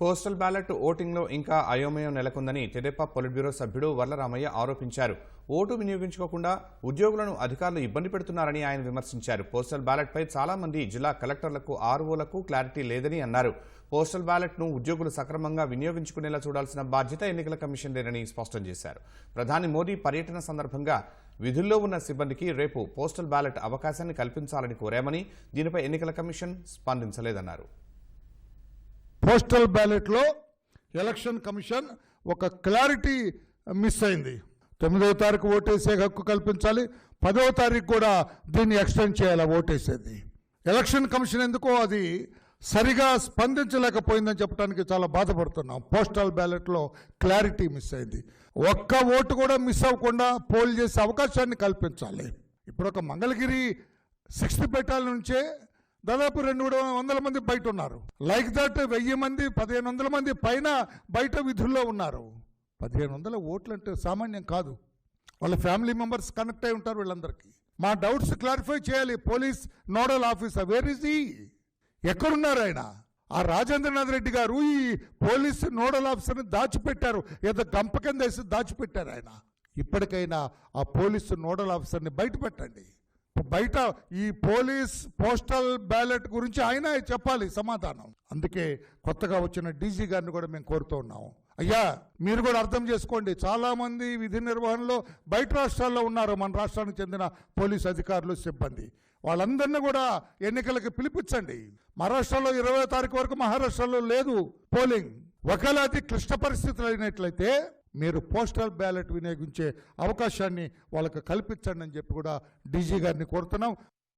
Postal ballot ఓటింగ్లో ఇంకా అయోమయం నెలకొందని తెదేపా పొలిట్ బ్యూరో సభ్యుడు వర్లరామయ్య ఆరోపించారు. ఓటు వినియోగించుకోకుండా ఉద్యోగులను అధికారులు ఇబ్బంది పెడుతున్నారని ఆయన విమర్శించారు. పోస్టల్ బ్యాలెట్పై చాలా మంది జిల్లా కలెక్టర్లకు ఆర్ఓలకు క్లారిటీ లేదని అన్నారు. పోస్టల్ బ్యాలెట్ను ఉద్యోగులు సక్రమంగా వినియోగించుకునేలా చూడాల్సిన బాధ్యత ఎన్నికల కమిషన్దేనని స్పష్టం చేశారు. ప్రధాని మోదీ పర్యటన సందర్భంగా విధుల్లో ఉన్న సిబ్బందికి రేపు పోస్టల్ బ్యాలెట్ అవకాశాన్ని కల్పించాలని కోరామని దీనిపై ఎన్నికల కమిషన్ స్పందించలేదన్నారు. పోస్టల్ బ్యాలెట్లో ఎలక్షన్ కమిషన్ ఒక క్లారిటీ మిస్ అయింది. తొమ్మిదవ తారీఖు ఓటేసే హక్కు కల్పించాలి. పదవ తారీఖు కూడా దీన్ని ఎక్స్టెండ్ చేయాలి ఓటేసేది. ఎలక్షన్ కమిషన్ ఎందుకో అది సరిగా స్పందించలేకపోయిందని చెప్పడానికి చాలా బాధపడుతున్నాం. పోస్టల్ బ్యాలెట్లో క్లారిటీ మిస్ అయింది. ఒక్క ఓటు కూడా మిస్ అవ్వకుండా పోల్ చేసే అవకాశాన్ని కల్పించాలి. ఇప్పుడు ఒక మంగళగిరి సిక్స్త్ పెట్టాల నుంచే దాదాపు రెండు మూడు వందల మంది బయట ఉన్నారు. లైక్ దట్ వెయ్యి మంది పదిహేను వందల మంది పైన బయట విధుల్లో ఉన్నారు. పదిహేను వందల ఓట్లు అంటే సామాన్యం కాదు. వాళ్ళ ఫ్యామిలీ మెంబర్స్ కనెక్ట్ అయి ఉంటారు వీళ్ళందరికీ. మా డౌట్స్ క్లారిఫై చేయాలి. Police nodal officer where is ఈ ఎక్కడున్నారు ఆయన? ఆ రాజేంద్రనాథ్ రెడ్డి గారు ఈ పోలీస్ నోడల్ ఆఫీసర్ని దాచిపెట్టారు. ఏదో గంప కింద వేసి దాచిపెట్టారు ఆయన. ఇప్పటికైనా ఆ పోలీసు నోడల్ ఆఫీసర్ని బయట పెట్టండి బయట ఈ పోలీస్ పోస్టల్ బ్యాలెట్ గురించి ఆయన చెప్పాలి సమాధానం. అందుకే కొత్తగా వచ్చిన డీజీ గారిని కూడా మేము కోరుతూ ఉన్నాము. అయ్యా మీరు కూడా అర్థం చేసుకోండి. చాలా మంది విధి నిర్వహణలో బయట రాష్ట్రాల్లో ఉన్నారు. మన రాష్ట్రానికి చెందిన పోలీస్ అధికారులు సిబ్బంది. వాళ్ళందరినీ కూడా ఎన్నికలకు పిలిపించండి. మహారాష్ట్రలో ఇరవై తారీఖు వరకు మహారాష్ట్రలో లేదు పోలింగ్. ఒకవేళ అది క్లిష్ట పరిస్థితులు అయినట్లయితే మీరు పోస్టల్ బ్యాలెట్ వినియోగించే అవకాశాన్ని వాళ్ళకు కల్పించండి అని చెప్పి కూడా డీజీ గారిని కోరుతున్నాం.